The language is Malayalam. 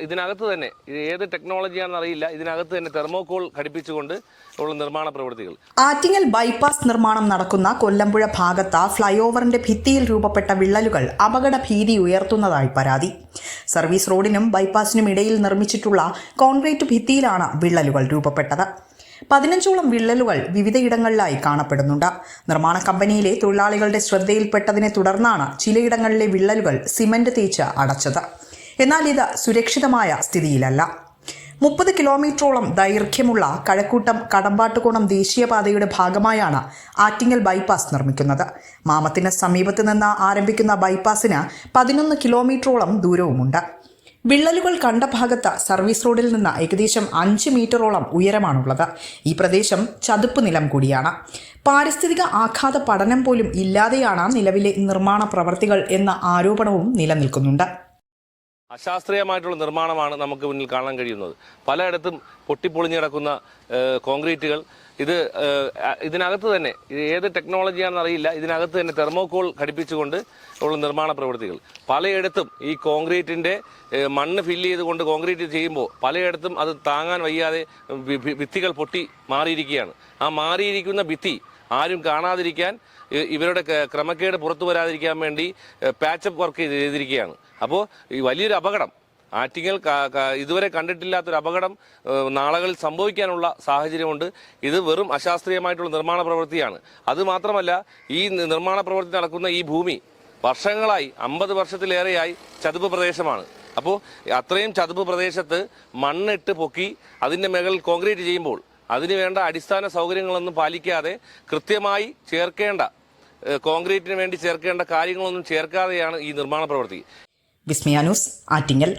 ഇതിനകത്ത് തന്നെ ഏത് ടെക്നോളജിയാണെന്ന് അറിയില്ല. ഇതിനകത്ത് തന്നെ തെർമോകോൾ ഘടിപ്പിച്ചുകൊണ്ട് ഉള്ള നിർമ്മാണ പ്രവൃത്തികൾ. ആറ്റിങ്ങൽ ബൈപ്പാസ് നിർമ്മാണം നടക്കുന്ന കൊല്ലമ്പുഴ ഭാഗത്ത് ഫ്ലൈ ഓവറിന്റെ ഭിത്തിയിൽ രൂപപ്പെട്ട വിള്ളലുകൾ അപകട ഭീതി ഉയർത്തുന്നതായി പരാതി. സർവീസ് റോഡിനും ബൈപ്പാസിനും ഇടയിൽ നിർമ്മിച്ചിട്ടുള്ള കോൺക്രീറ്റ് ഭിത്തിയിലാണ് വിള്ളലുകൾ രൂപപ്പെട്ടത്. പതിനഞ്ചോളം വിള്ളലുകൾ വിവിധയിടങ്ങളിലായി കാണപ്പെടുന്നുണ്ട്. നിർമ്മാണ കമ്പനിയിലെ തൊഴിലാളികളുടെ ശ്രദ്ധയിൽപ്പെട്ടതിനെ തുടർന്നാണ് ചിലയിടങ്ങളിലെ വിള്ളലുകൾ സിമന്റ് തേച്ച് അടച്ചത്. എന്നാൽ ഇത് സുരക്ഷിതമായ സ്ഥിതിയിലല്ല. മുപ്പത് കിലോമീറ്ററോളം ദൈർഘ്യമുള്ള കഴക്കൂട്ടം കടമ്പാട്ടുകോണം ദേശീയപാതയുടെ ഭാഗമായാണ് ആറ്റിങ്ങൽ ബൈപ്പാസ് നിർമ്മിക്കുന്നത്. മാമത്തിന് സമീപത്ത് നിന്ന് ആരംഭിക്കുന്ന ബൈപ്പാസിന് പതിനൊന്ന് കിലോമീറ്ററോളം ദൂരവുമുണ്ട്. വിള്ളലുകൾ കണ്ട ഭാഗത്ത് സർവീസ് റോഡിൽ നിന്ന് ഏകദേശം അഞ്ച് മീറ്ററോളം ഉയരമാണുള്ളത്. ഈ പ്രദേശം ചതുപ്പ് നിലം കൂടിയാണ്. പാരിസ്ഥിതിക ആഘാത പഠനം പോലും ഇല്ലാതെയാണ് നിലവിലെ നിർമ്മാണ പ്രവർത്തികൾ എന്ന ആരോപണവും നിലനിൽക്കുന്നുണ്ട്. അശാസ്ത്രീയമായിട്ടുള്ള നിർമ്മാണമാണ് നമുക്ക് മുന്നിൽ കാണാൻ കഴിയുന്നത്. പലയിടത്തും പൊട്ടിപ്പൊളിഞ്ഞു കിടക്കുന്ന കോൺക്രീറ്റുകൾ. ഇത് ഇതിനകത്ത് തന്നെ ഇത് ഏത് ടെക്നോളജിയാണെന്ന് അറിയില്ല. ഇതിനകത്ത് തന്നെ തെർമോകോൾ ഘടിപ്പിച്ചുകൊണ്ട് ഉള്ള നിർമ്മാണ പ്രവൃത്തികൾ. പലയിടത്തും ഈ കോൺക്രീറ്റിന്റെ ഏഹ്, മണ്ണ് ഫില്ല് ചെയ്തുകൊണ്ട് കോൺക്രീറ്റ് ചെയ്യുമ്പോൾ പലയിടത്തും അത് താങ്ങാൻ വയ്യാതെ ഭിത്തികൾ പൊട്ടി മാറിയിരിക്കുകയാണ്. ആ മാറിയിരിക്കുന്ന ഭിത്തി ആരും കാണാതിരിക്കാൻ ഇവരുടെ ക്രമക്കേട് പുറത്തു വരാതിരിക്കാൻ വേണ്ടി പാച്ചപ്പ് വർക്ക് ചെയ്തിരിക്കുകയാണ്. അപ്പോൾ വലിയൊരു അപകടം ആറ്റിങ്ങൽ ഇതുവരെ കണ്ടിട്ടില്ലാത്തൊരു അപകടം നാളുകളിൽ സംഭവിക്കാനുള്ള സാഹചര്യമുണ്ട്. ഇത് വെറും അശാസ്ത്രീയമായിട്ടുള്ള നിർമ്മാണ പ്രവൃത്തിയാണ്. അതുമാത്രമല്ല ഈ നിർമ്മാണ പ്രവൃത്തി നടക്കുന്ന ഈ ഭൂമി വർഷങ്ങളായി അമ്പത് വർഷത്തിലേറെയായി ചതുപ്പ് പ്രദേശമാണ്. അപ്പോൾ അത്രയും ചതുപ്പ് പ്രദേശത്ത് മണ്ണിട്ട് പൊക്കി അതിന്റെ മുകളിൽ കോൺക്രീറ്റ് ചെയ്യുമ്പോൾ അതിന് വേണ്ട അടിസ്ഥാന സൗകര്യങ്ങളൊന്നും പാലിക്കാതെ കൃത്യമായി ചേർക്കേണ്ട കോൺക്രീറ്റിന് വേണ്ടി ചേർക്കേണ്ട കാര്യങ്ങളൊന്നും ചേർക്കാതെയാണ് ഈ നിർമ്മാണ പ്രവൃത്തി. വിസ്മയ ന്യൂസ് ആറ്റിങ്ങൽ.